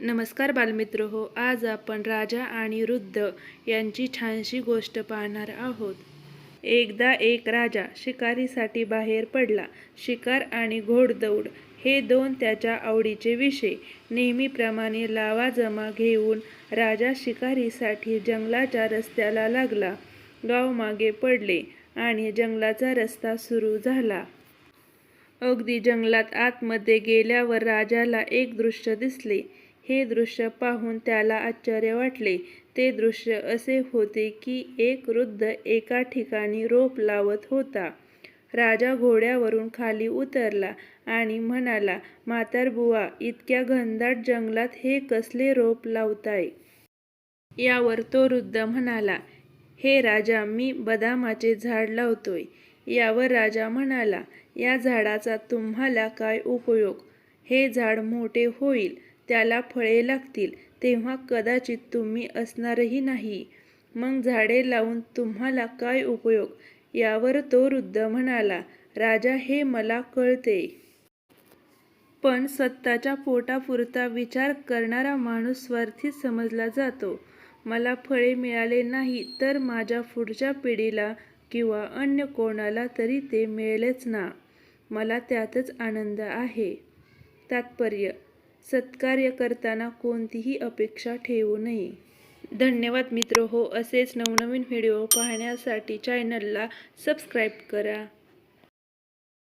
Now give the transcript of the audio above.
नमस्कार बालमित्र हो आज आपण राजा आणि वृद्ध यांची छानशी गोष्ट पाहणार आहोत. एकदा एक राजा शिकारीसाठी बाहेर पडला. शिकार आणि घोडदौड हे दोन त्याच्या आवडीचे विषय. नेहमीप्रमाणे लावा जमा घेऊन राजा शिकारीसाठी जंगलाच्या रस्त्याला लागला. गाव मागे पडले आणि जंगलाचा रस्ता सुरू झाला. अगदी जंगलात आतमध्ये गेल्यावर राजाला एक दृश्य दिसले. हे दृश्य पाहून त्याला आश्चर्य वाटले. ते दृश्य असे होते की एक वृद्ध एका ठिकाणी रोप लावत होता. राजा घोड्यावरून खाली उतरला आणि म्हणाला म्हातारबुवा इतक्या घनदाट जंगलात हे कसले रोप लावताय? यावर तो वृद्ध म्हणाला हे राजा मी बदामाचे झाड लावतोय. यावर राजा म्हणाला या झाडाचा तुम्हाला काय उपयोग? हे झाड मोठे होईल. त्याला फळे लागतील तेव्हा कदाचित तुम्ही असणारही नाही. मग झाडे लावून तुम्हाला काय उपयोग? यावर तो वृद्ध म्हणाला राजा हे मला कळते. पण सत्ताच्या पोटापुरता विचार करणारा माणूस स्वार्थी समजला जातो. मला फळे मिळाले नाही तर माझ्या पुढच्या पिढीला किंवा अन्य कोणाला तरी ते मिळेलच ना. मला त्यातच आनंद आहे. तात्पर्य सत्कार्य करताना कोणतीही अपेक्षा ठेवू नये. धन्यवाद मित्र. हो असेच नवनवीन व्हिडिओ पाहण्यासाठी चॅनलला सबस्क्राईब करा.